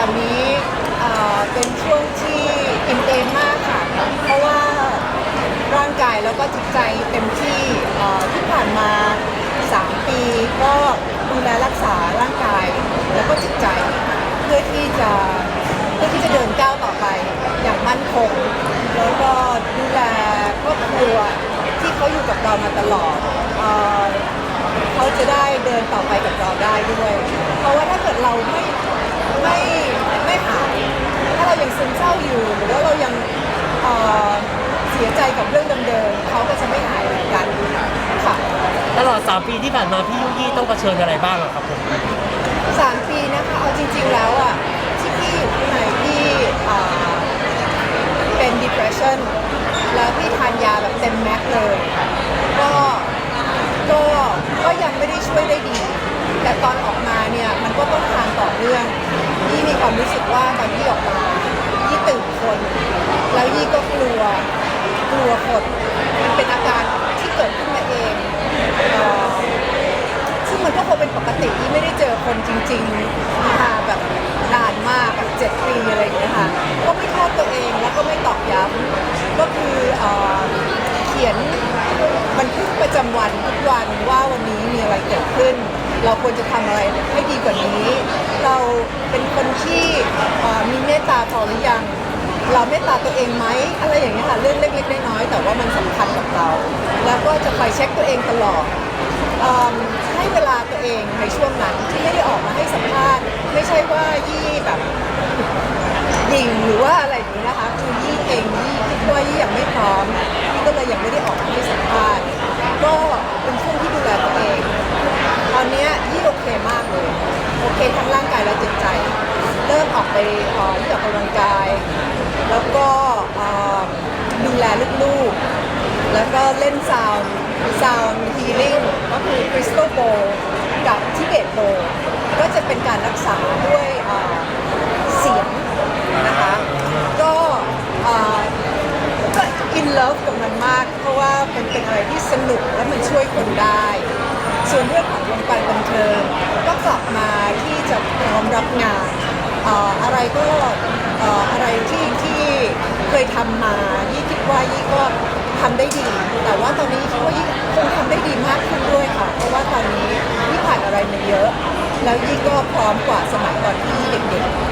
ตอนนี้เอ่อเป็นช่วงที่อิ่มเอมมากค่ะ เพราะว่าร่างกายแล้วก็จิตใจเต็มที่เอ่อที่ผ่านมา 3 ปีก็ดูแลรักษาร่างกายแล้วก็จิตใจ เพื่อที่จะเพื่อที่จะเดินก้าวต่อไป อย่างมั่นคง แล้วก็ดูแลครอบครัวที่เขาอยู่กับเรามาตลอดเอ่อ เขาจะได้เดินต่อไปกับเราได้ด้วย เพราะว่าถ้าเกิดเราไม่ ไม่ไม่หายถ้าเรายังซึมเศร้าอยู่หรือว่าเรายังเอ่อเสียใจกับเรื่องเดิมๆเขาก็จะไม่หายเหมือนกันค่ะตลอด 3 ปีที่ผ่านมาพี่ยุยี่ต้องเผชิญอะไรบ้างอะครับผมสามปีนะคะเอาจริง ๆแล้วอะที่พี่อยู่ข้างในพี่อ่าเป็น depression แล้วพี่ทานยาแบบเต็มแม็กซ์เลย ก็ก็ก็ยังไม่ได้ช่วยได้ดี แต่ตอนออกมาเนี่ยมันก็ต้องทานต่อเนื่อง ยี่มีความรู้สึกว่าตอนที่ออกมายี่ตื่นคน แล้วยี่ก็กลัว กลัวคนมันเป็นอาการที่เกิดขึ้นมาเองเอ่อซึ่งมันก็คงเป็นปกติที่ไม่ได้เจอคนจริงๆมาแบบนานมากแบบเจ็ดปีอะไรอย่างเงี้ยค่ะ ก็ไม่โทษตัวเองแล้วก็ไม่ตอกย้ำก็คือเอ่อเขียนบันทึกประจำวันทุกวันว่าวันนี้มีอะไรเกิดขึ้น เราควรจะทำอะไรให้ดีกว่านี้ เราเป็นคนที่มีเมตตาพอหรือยัง เราเมตตาตัวเองไหมอะไรอย่างเงี้ยค่ะเรื่องเล็กๆน้อยๆแต่ว่ามันสำคัญกับเรา แล้วก็จะคอยเช็คตัวเองตลอดอให้เวลาตัวเองในช่วงนั้นที่ไม่ได้ออกมาให้สัมภาษณ์ ไม่ใช่ว่ายี่แบบดิ่งหรือว่าอะไรอย่างนี้นะคะ คือยี่เองยี่คิดว่ายี่ยังไม่พร้อมยี่ก็เลยยังไม่ได้ออกมาให้สัมภาษณ์ ก็เป็นช่วงที่ดูแลตัวเอง ตอนเนี้ยยี่โอเคมากเลย โอเคทั้งร่างกายและจิตใจ เริ่มออกไปเอ่อที่ออกกำลังกาย แล้วก็เอ่อดูแลลูกๆ แล้วก็เล่นซาวน์ซาวน์ฮีลิ่งก็ คริสตัลโบกับทิเบตโบก็จะเป็นการรักษาด้วยเสียงนะคะ ก็ก็อินเลิฟกับมันมาก เพราะว่ามันเป็นอะไรที่สนุกและมันช่วยคนได้ ส่วนเรื่องของวงการบันเทิงก็กลับมาที่จะพร้อมรับงานอะไรก็อะไรที่ที่เคยทำมายี่คิดว่ายี่ก็ ทำได้ดี แต่ว่าตอนนี้คิดว่ายิ่งคงทำได้ดีมากขึ้นด้วยค่ะ เพราะว่าตอนนี้ยี่ผ่านอะไรมาเยอะ แล้วยี่ก็พร้อมกว่าสมัยตอนที่เด็กๆ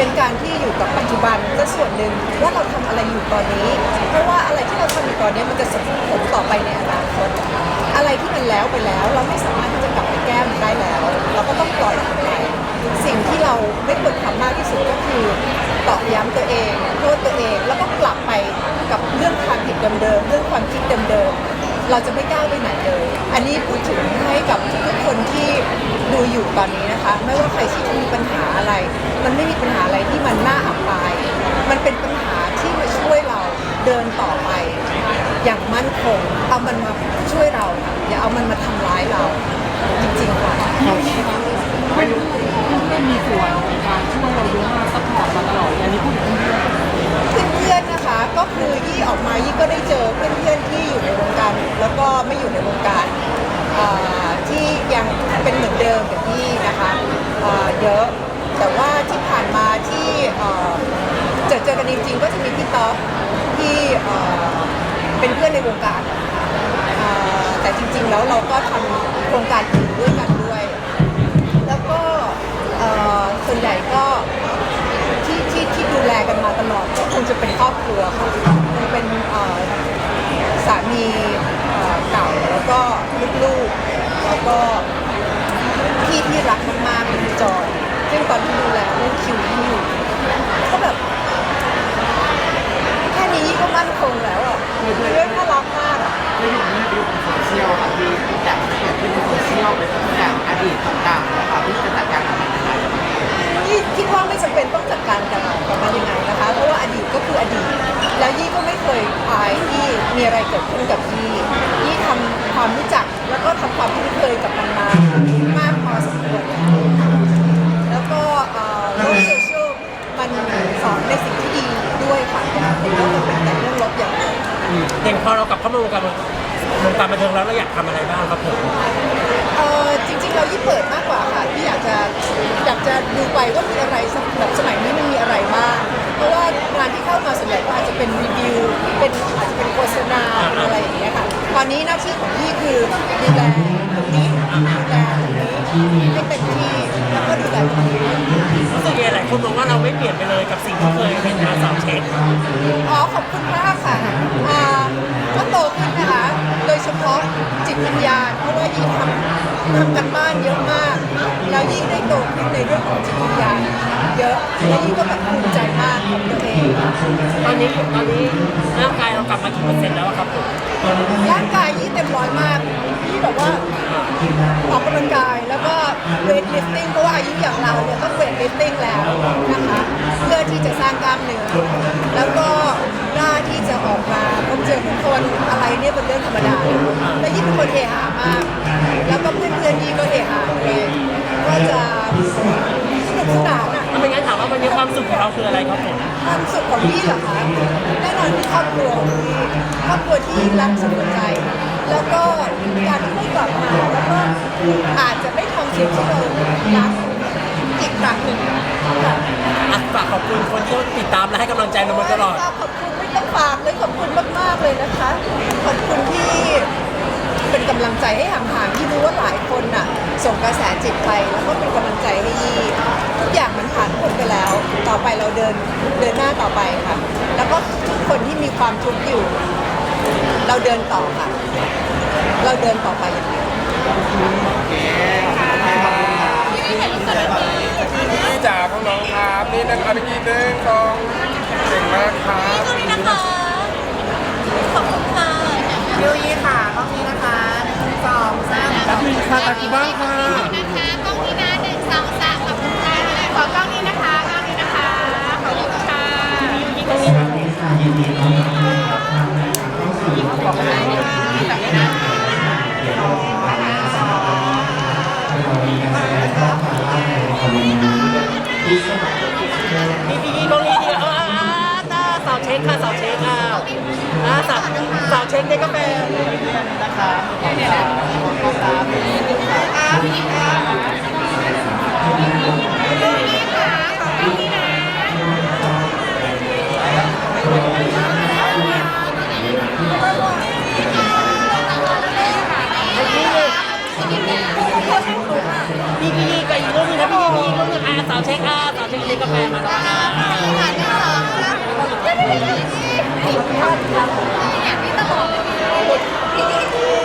เป็นการที่อยู่กับปัจจุบันก็ส่วนหนึ่งว่าเราทำอะไรอยู่ตอนนี้ เพราะว่าอะไรที่เราทำอยู่ตอนนี้มันจะส่งผลต่อไปในอนาคตอะไรที่มันแล้วไปแล้ว เราไม่สามารถที่จะกลับไปแก้มันได้แล้ว เราก็ต้องปล่อยมันไปสิ่งที่เราไม่ควรทำมากที่สุดก็คือตอกย้ำตัวเองโทษตัวเองแล้วก็กลับไปกับเรื่องความผิดเดิมๆเรื่องความคิดเดิมๆเราจะไม่ก้าวไปไหนเลย อันนี้พูดถึงให้กับทุกคนที่ดูอยู่ตอนนี้นะคะ ไม่ว่าใครที่มีปัญหาอะไร มันไม่มีปัญหาอะไรที่มันน่าอับอาย มันเป็นปัญหาที่มาช่วยเราเดินต่อไป อย่างมั่นคง เอามันมาช่วยเราค่ะอย่าเอามันมาทำร้ายเราจริงๆค่ะ ไม่รู้เพื่มีส่วนในการช่วยเราเยอะมากซัพพอร์ตมาตลอดอันนี้พูดถึงเพื่อนเพื่อนๆนะคะก็คือยี่ออกมายี่ก็ได้เจอเพื่อนๆที่อยู่ในวงการแล้วก็ไม่อยู่ในวงการ ที่ยังเป็นเหมือนเดิมกับยี่นะคะเยอะ แต่ว่าที่ผ่านมาที่เจอเจอกันจริงๆก็จะมีพี่ต๊อกที่เป็นเพื่อนในวงการเอ่อแต่จริงๆแล้วเราก็ทำโครงการอื่นด้วยกันด้วย แล้วก็ส่วนใหญ่ก็ที่ที่ที่ดูแลกันมาตลอดก็คงจะเป็นครอบครัวค่ะคงเป็นสามี ลูกๆ แล้วก็พี่ที่รักมากๆคือจอยซึ่งตอนที่ดูแลเรื่องคิวที่อยู่ก็แบบ แค่นี้ก็มั่นคงแล้วอะเรื่องน่ารักมากอะไม่รู้ไม่รู้โซเชียลค่ะที่ทุกอย่างที่เกิดขึ้นในโซเชียลเป็นทุกอย่างอดีตต่างๆนะคะที่จะจัดการกับมันยังไงยี่คิดว่าไม่จำเป็นต้องจัดการกับกับมันยังไงนะคะ เพราะว่าอดีตก็คืออดีต แล้วยี่ก็ไม่เคยอายที่มีอะไรเกิดขึ้นกับยี่ยี่ทำความรู้จัก แล้วก็ทำความคุ้นเคยกับมันมามากพอสมควรแล้วก็เอ่อโลกโซเชียลมันสอนอะก็จะเป็นแต่เรื่องลบอย่างเดียวอย่างพอเรากลับเข้ามาวงการวงการบันเทิงแล้วเราอยากทำอะไรบ้างครับผมเออจริง ๆ เรายี่เปิดมากกว่าค่ะที่อยากจะอยากจะดูไปว่ามีอะไรแบบสมัยนี้มันมีอะไรบ้างเพราะว่างานที่เข้ามาส่วนใหญ่ก็อาจจะเป็นรีวิวเป็นอาจจะเป็นโฆษณาเป็นอะไรอย่างเงี้ย ตอนนี้หน้าที่ของพี่คือดูแลตรงนี้ดูแลตรงนี้ให้เต็มที่แล้วก็ดูแลตรงนี้รู้สึกยังไงหลายคนมองว่าเราไม่เปลี่ยนไปเลยกับสิ่งที่เคยเป็นมาสาวเช็คอ๋อขอบคุณมากค่ะอ่าก็โตขึ้นนะคะ โดยเฉพาะจิตวิญญาณเพราะว่ายิ่งทำทำกันบ้านเยอะมาก แล้วยิ่งได้โตขึ้นในเรื่องของจิตวิญญาณเยอะแล้วยิ่งก็แบบภูมิใจมากกับตัวเอง ตอนนี้ตอนนี้ร่างกายเรากลับมากี่เปอร์เซ็นต์แล้วอะครับผมร่างกายยี่เต็มร้อยมากที่แบบว่าออกกำลังกายแล้วก็เวทลิฟติ้งเพราะว่าอายุอย่างเราเนี่ยต้องเวทลิฟติ้งแล้วนะคะเพื่อที่จะสร้างกล้ามเนื้อแล้วก็กล้าที่จะออกมาพบเจอผู้คนอะไรเนี่ยเป็นเรื่องธรรมดาและยิ่งเป็นคนเฮฮามาก แล้วก็เพื่อนๆยี่ก็เฮฮาเลยก็จะสนุกสนานอะถ้าไม่งั้นถามว่าวันนี้ ความสุขของเราคืออะไรครับผมความสุขของพี่เหรอคะแน่นอนคือครอบครัวของพี่ครอบครัวที่รักสมุนใจ แล้วก็การที่ได้กลับมาแล้วก็อาจจะได้ทำสิ่งที่เรารักอีกครั้งหนึ่งค่ะอะฝากขอบคุณคนที่ติดตามและให้กำลังใจเรามาตลอด ขอบคุณไม่ต้องฝากเลยขอบคุณมากๆเลยนะคะ ขอบคุณที่เป็นกำลังใจให้ห่างๆที่รู้ว่าหลายคนน่ะ ส่งกระแสจิตไปแล้วก็เป็นกำลังใจให้ยี่ทุกอย่างมันผ่านพ้นไปแล้ว ต่อไปเราเดินเดินหน้าต่อไปค่ะ แล้วก็ทุกคนที่มีความทุกข์อยู่ เราเดินต่อค่ะ เราเดินต่อไปอย่างเดียวพี่จ๋าพวกน้องครับนี่นะครับพี่หนึ่งสองเก่งมากครับ คค่ะสาวเช็คค่ะอ่าสาวสาวเช็คเนี่ยก็เป็นพี่พี่กับอีกรูปนึงนะพี่พี่รูปนึงอ่าสาวเช็คอ่าสาวเช็คเช็คกาแฟมาแล้วอ่า พี่ตลก